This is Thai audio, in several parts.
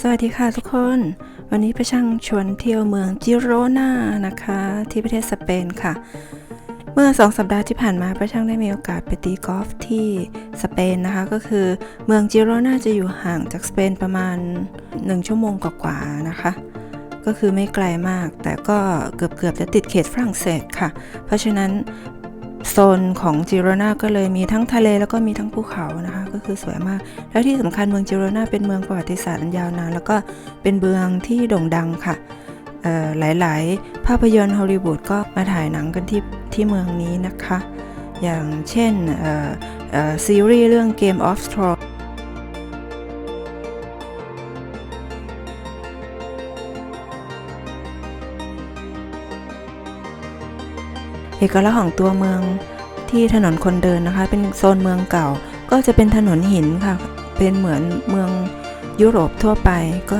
สวัสดีค่ะทุกคน วันนี้ประช่างชวนเที่ยวเมืองจิโรนานะคะ ที่ประเทศสเปนค่ะ เมื่อสองสัปดาห์ที่ผ่านมาประช่างได้มีโอกาสไปตีกอล์ฟที่สเปนนะคะ ก็คือเมืองจิโรนาจะอยู่ห่างจากสเปนประมาณ 1 ชั่วโมงกว่าๆนะคะ ก็คือไม่ไกลมากแต่ก็เกือบๆจะติดเขตฝรั่งเศสค่ะ เพราะฉะนั้น โซนของจิโรนาก็เลยมีทั้งทะเลแล้วก็มีทั้งภูเขานะคะ ก็คือสวยมาก แล้วที่สำคัญเมืองจิโรนาเป็นเมืองประวัติศาสตร์อันยาวนานแล้วก็เป็นเมืองที่โด่งดังค่ะเอ่อหลาย ๆ ภาพยนตร์ฮอลลีวูดก็มาถ่ายหนังกันที่ที่เมืองนี้นะคะ อย่างเช่นเอ่อเอ่อซีรีส์เรื่อง Game of Thrones อกลักษณ์ของตัวเมืองที่ถนนคนเดินนะคะ เป็นโซนเมืองเก่า ก็จะเป็นถนนหินค่ะ เป็นเหมือนเมืองยุโรปทั่วไป ก็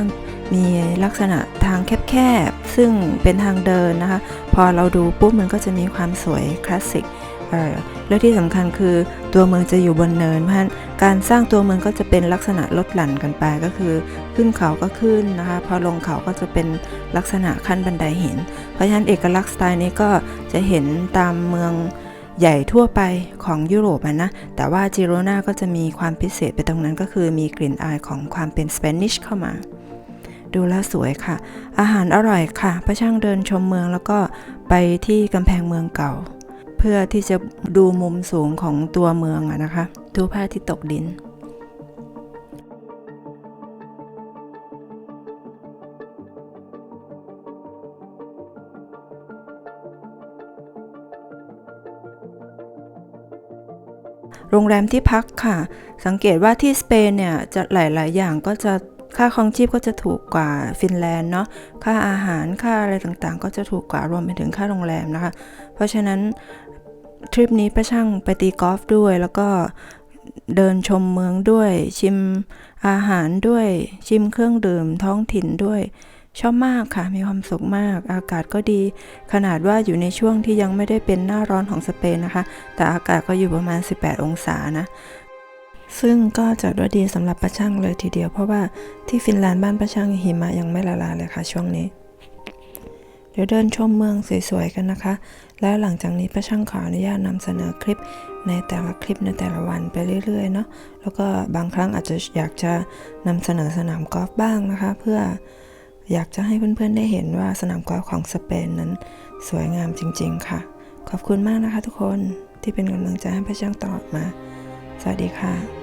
มีลักษณะทางแคบๆ ซึ่งเป็นทางเดินนะคะ พอเราดูปุ๊บมันก็จะมีความสวยคลาสสิกเออแล้วที่สำคัญคือตัวเมืองจะอยู่บนเนินเพราะฉะนั้น การสร้างตัวเมืองก็จะเป็นลักษณะลดหลั่นกันไปก็คือ ขึ้นเขาก็ขึ้นนะคะ พอลงเขาก็จะเป็นลักษณะขั้นบันไดหิน เพราะฉะนั้นเอกลักษณ์สไตล์นี้ก็จะเห็นตามเมืองใหญ่ทั่วไปของยุโรปนะ แต่ว่าจิโรนาก็จะมีความพิเศษไปตรงนั้นก็คือมีกลิ่นอายของความเป็นสเปนิชเข้ามา ดูแลสวยค่ะ อาหารอร่อยค่ะพระช่างเดินชมเมืองแล้วก็ไปที่กำแพงเมืองเก่า เพื่อที่จะดูมุมสูงของตัวเมืองอะนะคะ ดูพระอาทิตย์ตกดิน โรงแรมที่พักค่ะ สังเกตว่าที่สเปนเนี่ย จะหลาย ๆ อย่างก็จะค่าครองชีพก็จะถูกกว่าฟินแลนด์เนาะ ค่าอาหาร ค่าอะไรต่างๆ ก็จะถูกกว่ารวมไปถึงค่าโรงแรมนะคะ เพราะฉะนั้นทริปนี้ประช่างไปตีกอล์ฟด้วย แล้วก็ เดินชมเมืองด้วย ชิมอาหารด้วย ชิมเครื่องดื่มท้องถิ่นด้วย ชอบมากค่ะ มีความสุขมาก อากาศก็ดี ขนาดว่าอยู่ในช่วงที่ยังไม่ได้เป็นหน้าร้อนของสเปนนะคะ แต่อากาศก็อยู่ประมาณ 18 องศานะซึ่งก็จัดว่าดีสำหรับประช่างเลยทีเดียว เพราะว่าที่ฟินแลนด์บ้านประช่างหิมะยังไม่ละลายเลยค่ะช่วงนี้ เดี๋ยวเดินชมเมืองสวยๆกันนะคะ แล้วหลังจากนี้ประช่างขออนุญาตนำเสนอคลิปในแต่ละคลิปในแต่ละวันไปเรื่อยๆเนาะแล้วก็บางครั้งอาจจะอยากจะนำเสนอสนามกอล์ฟบ้างนะคะ เพื่ออยากจะให้เพื่อนๆได้เห็นว่าสนามกอล์ฟของสเปนนั้นสวยงามจริง ๆ ค่ะ ขอบคุณมากนะคะทุกคนที่เป็นกำลังใจให้พระช่างตลอดมา สวัสดีค่ะ